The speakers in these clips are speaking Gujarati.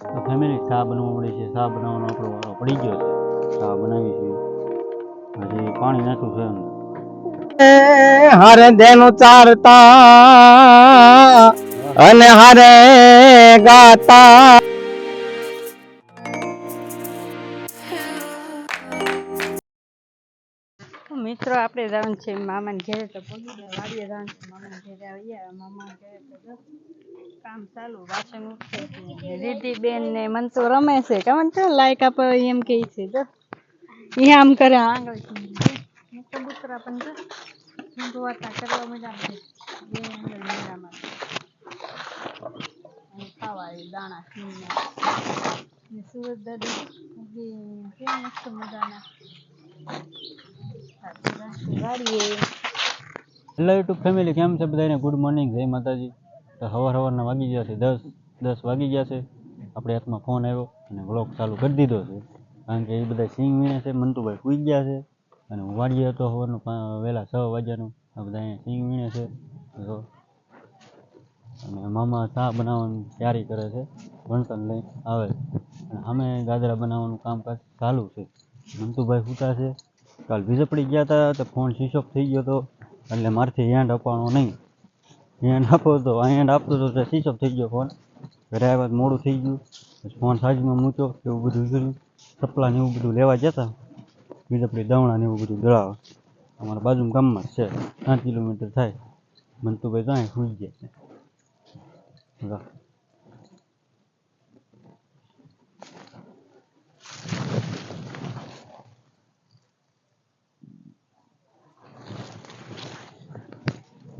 તો ફેમિલી ચા બનવા મળી છે. ચા બનાવવાનો આપણો વારો પડી ગયો છે. ચા બનાવી છે. હજી પાણી નાખ્યું છે હારે દેનો ચારતા અને હારે ગાતા મિત્રો, આપણે જવાનું છે મામાને ઘેરે તો પહોંચી ગયા, વાડીએ જવાનું છે મામાને ઘેરે આવ્યા મામાને ઘેરે તો કામ ચાલુ, વાસણ ઉઠશે છે. રીધિ બેન ને મનતો રમે છે. કમન છે? લાઈક આપ, એમ કે છે. જો, ઈ આમ કરે, આંગળ કબૂતરા પણ જો, ધોવાતા કરવા મજા આવે. બે આંગળ મજામાં એ દાણા ને સુરત દાદા કેમ મસ્ત મજાના. હેલો યુટ્યુબ ફેમિલી કેમ છે બધાને ગુડ મોર્નિંગ જય માતાજી. તો હવાર હવારના વાગી ગયા છે, દસ દસ વાગી ગયા છે. આપણે હાથમાં ફોન આવ્યો અને વ્લોગ ચાલુ કરી દીધો છે. કારણ કે એ બધા સિંગ વીણે છે, મંતુભાઈ સૂઈ ગયા છે. અને હું વાડીએ હતો સવારનું વહેલા છ વાગ્યાનું. આ બધા અહીંયા સિંગ વીણે છે. અને મામા ચા બનાવવાની તૈયારી કરે છે. વણતર લઈ આવે. અને અમે ગાજરા બનાવવાનું કામકાજ ચાલુ છે. મંતુભાઈ સૂતા છે. કાલ પડી ગયા હતા તો ફોન સ્વિચ ઓફ થઈ ગયો હતો એટલે મારથી હેન્ડ આપવાનો નહીં. હેન્ડ આપો તો હેન્ડ આપતો હતો તો સ્વિચ ઓફ થઈ ગયો ફોન ઘરે આવ્યા મોડું થઈ ગયું. ફોન સાજમાં મૂક્યો, એવું બધું કર્યું. ચપલા ને એવું બધું લેવા જતા વીજળી, દવણા ને એવું બધું દળાવે. અમારા બાજુમાં ગામમાં છે. પાંચ કિલોમીટર થાય. મંતુભાઈ તો અહીં સૂઈ ગયા છે.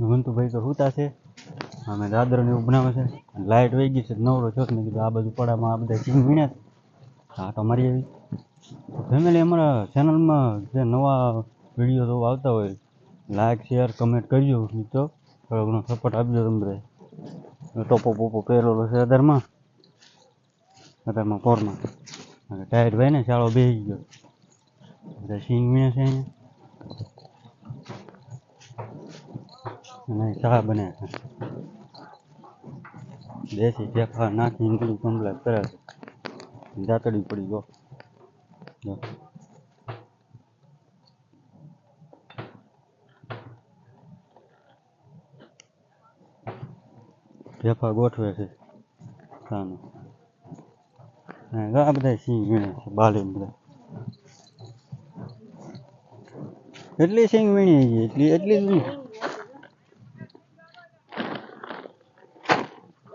લો. મંતુભાઈ તો સૂતા છે. અમે દાદર ને એવું બનાવે છે. લાઇટ વહી ગઈ છે, નવરો છો મેં કીધું, આ બાજુ પડામાં આ બધા સિંગ વીણ્યા છે. હા, તો મારી આવી ફેમિલી અમારા ચેનલમાં જે નવા વીડિયો તો આવતા હોય લાઇક શેર કમેન્ટ કરજો, મિત્રો. થોડો ઘણો સપોર્ટ આપજો તમને ટોપો પોપો પહેરેલો છે અધારમાં અધારમાં અને ટાયર ભાઈ ને ચાળો બેસી ગયો. બધા સિંગ વીણે છે અહીંયા. અને ચા બને છે. દેશી ફેફા નાખી બધું કમ્પ્લેટ કરે છે. જાતડી પડી ગયો. ફેફા ગોઠવે છે ચાનું આ બધા સિંહ વીણે છે બાલી બધા. એટલી સિંહ વીણી એટલી એટલી નહીં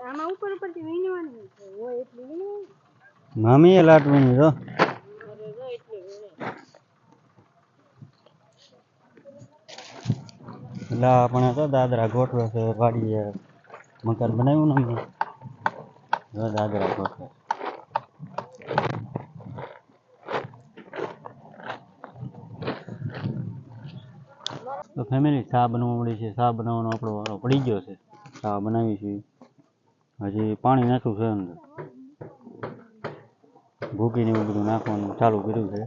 આમાં ઉપર ઉપરથી વીણવાની હોય એટલી વીણવાની. મામી એ લાટ વીણી. તો એટલે આપણે તો દાદરા ગોઠવે છે વાડીએ મકાન બનાવ્યું ને અમે દાદરા ગોઠવે. તો ફેમિલી ચા બનવા મળી છે. ચા બનાવવાનો આપણો વારો પડી ગયો છે. ચા બનાવી છે હજી પાણી નાખ્યું છે અંદર ભૂકીને એવું બધું નાખવાનું ચાલુ કર્યું છે.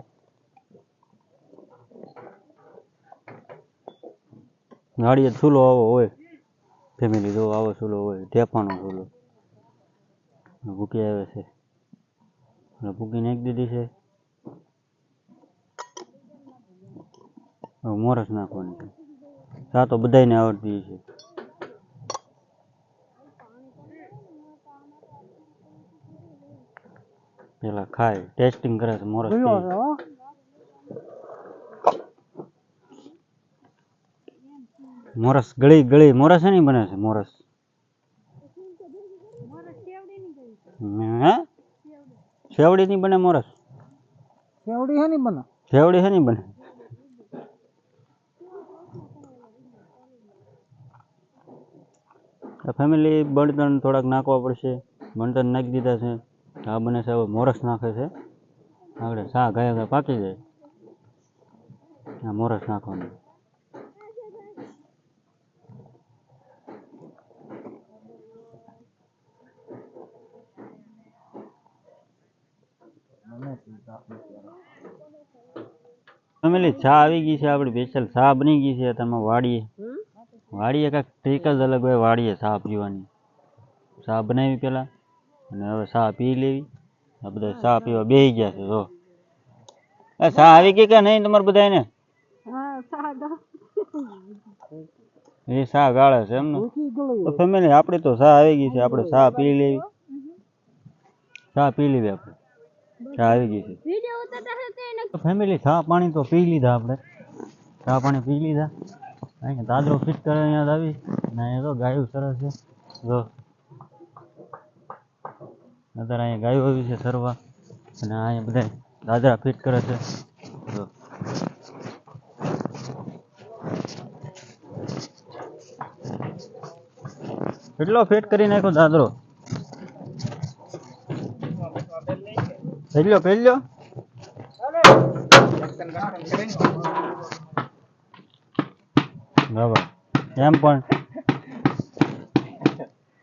ગાડીએ ચૂલો આવો હોય, ફેમિલી જો આવો ચૂલો હોય, ઢેફાનો ચૂલો. ભૂકી આવે છે. એટલે ભૂકી નાખી દીધી છે. મોરસ નાખવાની છે. ચા તો બધાને આવડતી છે. પેલા ખાય ટેસ્ટિંગ કરે છે મોરસ મોરસ ગળી ગળી મોરસ નહીં બને છે મોરસ. હે? નહીં બને મોરસ? કેવડી હે નહીં બને? સેવડી છે નહીં બને ફેમિલી બળતણ થોડાક નાખવા પડશે બળતણ નાખી દીધા છે. આ બને છે હવે મોરસ નાખે છે. આગળ શા ગયા ગયા પાકી જાય. આ મોરસ નાખવાનું. ફેમિલી ચા આવી ગઈ છે આપણી સ્પેશિયલ ચા બની ગઈ છે તમે વાડીએ. વાડીએ કાંઈક ટ્રીક જ અલગ હોય વાડીએ ચા પીવાની. ચા બનાવી પેલા. અને હવે ચા પી લેવી? આ બધા ચા પીવા બેસી ગયા છે જો. આ ચા આવી ગઈ કે નહીં તમારે બધાને હા સાદો એ ચા ગાળે છે એમ ને તો ફેમિલી આપણે તો ચા આવી ગઈ છે આપણે ચા પી લેવી. ચા પી લેવી આપણે. ચા આવી ગઈ છે. વિડિયો ઉતારતા હતા એને તો ફેમિલી ચા પાણી તો પી લીધા આપણે. ચા પાણી પી લીધા. અહીંયા દાદરો ફિટ કરે અહીંયા આવી. ને અહીંયા તો ગાયું સરસ છે. જો. અત્યારે અહીંયા ગાયો આવી છે સરવા. અને અહીંયા બધા દાદરા ફિટ કરે છે. જો કેટલો ફિટ કરી નાખ્યો દાદરો. પહેલ્યો પહેલ્યો બરાબર એમ પણ.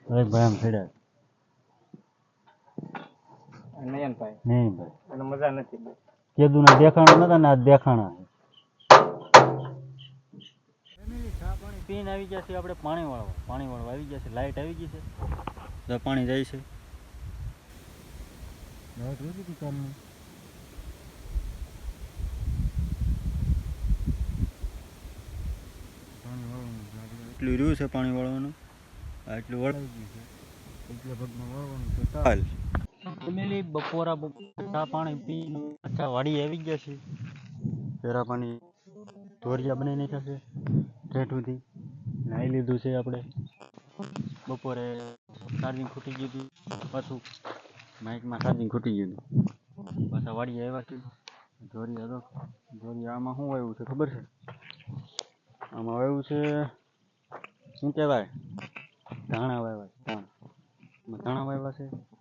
અરે ભાઈ, આમ છેડ્યા નયનભાઈ. નહીં અને મજા નથી કેદુના દેખાણા નતા ને આ દેખાણા. ચા પાણી આવી ગયા છે આપણે પાણી વાળવા. પાણી વાળવા આવી ગયા છે. લાઈટ આવી ગઈ છે. તો પાણી જાય છે. લાઈટ વધી હતી કાલની? વાળવાનું છે. આપણે એટલું રહ્યું છે પાણી વાળવાનું? આ એટલું વળાવી એટલે ભાગમાં વાળવાનું છે. ચાલ ફેમિલી બપોરા ચા પાણી પી પાછા વાડી આવી ગયા છે. પેરા પાણી ધોરિયા બનાવી નાખ્યા છે ઠેઠ નાહી લીધું છે આપણે. બપોરે ચાર્જિંગ ખૂટી ગયું હતું. પાછું માઇકમાં ચાર્જિંગ ખૂટી ગયું હતું. પાછા વાડી આવ્યા છે. ધોરિયા તો, ધોરિયા આમાં શું આવ્યું છે ખબર છે? આમાં આવ્યું છે, શું કહેવાય? ધાણા વાવ્યા ધાણા. ધાણા વાવ્યા છે.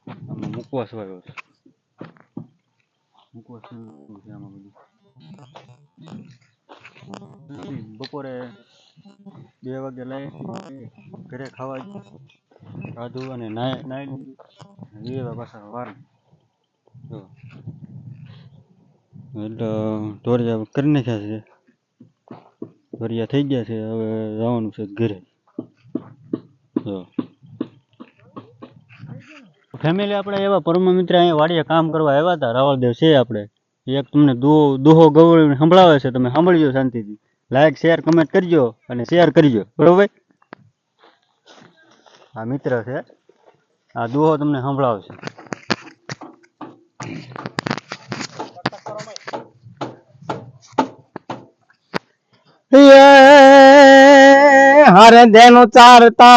આમાં મુકવાસ વાવ્યો છે મુકવાસ શું છે આમાં બધું બપોરે બે વાગે લઈ ઘરે ખાવા ખાધું અને નાય નાઈ બે પાછા વાર એટલે ઢોરિયા કરી નાખ્યા છે ઢોરિયા થઈ ગયા છે હવે જવાનું છે ઘરે જો ફેમિલી આપણે એવા પરમ મિત્ર અહીંયા વાડીએ કામ કરવા આવ્યા હતા. રાવળદેવ છે આપણે. એક તમને દુહો દુહો ગવળીને સંભળાવે છે. તમે સાંભળજો શાંતિથી. લાઈક શેર કમેન્ટ કરજો અને શેર કરજો. બરોબર આ મિત્ર છે. આ દુહો તમને સંભળાવશે. હરે દેનું ચારતા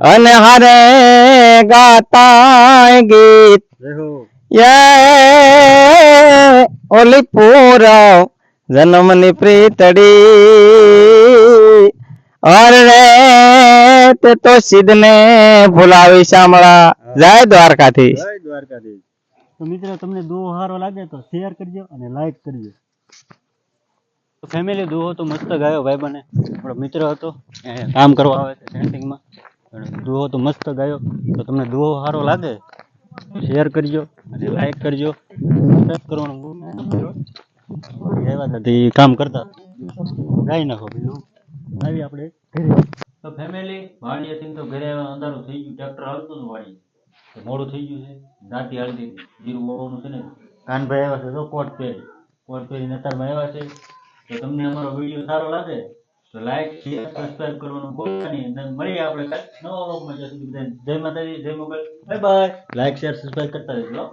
અને હરે ગાતા. ગીત યે ઓલી પૂરવ જન્મની પ્રીતડી. અરે તે તો સિદ્ધને ભૂલાવી શામળા. જય દ્વારકાથી જય દ્વારકાથી તો મિત્રો તમને દુહો સારો લાગે તો શેર કરજો અને લાઈક કરજો. ફેમિલી દુહો તો મસ્ત ગાયો ભાઈ બને. આપણો મિત્ર હતો કામ કરવા આવે છે સેન્ટિંગમાં દુહો તો મસ્ત ગાયો. તો તમને દુહો સારો લાગે શેર કરજો, અને લાઈક કરજો સબસ્ક્રાઈબ કરવાનું. આવ્યા હતા કામ કરતા. ગાઈ નાખો બીજું આવી આપણે તો ફેમિલી વાડીએથી તો ઘરે અંધારું થઈ ગયું ટ્રેક્ટર હાલતું હતું વાડી મોડું થઈ ગયું છે રાતે હાલતી, જીરું વાવવાનું છે ને. કાનભાઈ આવ્યા છે તો કોટ પહેરી. કોટ પહેરીને અત્યારમાં આવ્યા છે. તો તમને અમારો વીડિયો સારો લાગે? તો લાઈક શેર સબસ્ક્રાઇબ કરવાનું ભૂલતા નહીં. મળીએ આપણે નવા વ્લોગમાં જ્યાં સુધી બધાને જય માતાજી, જય Mogal. Bye bye like share subscribe કરતા રહેજો.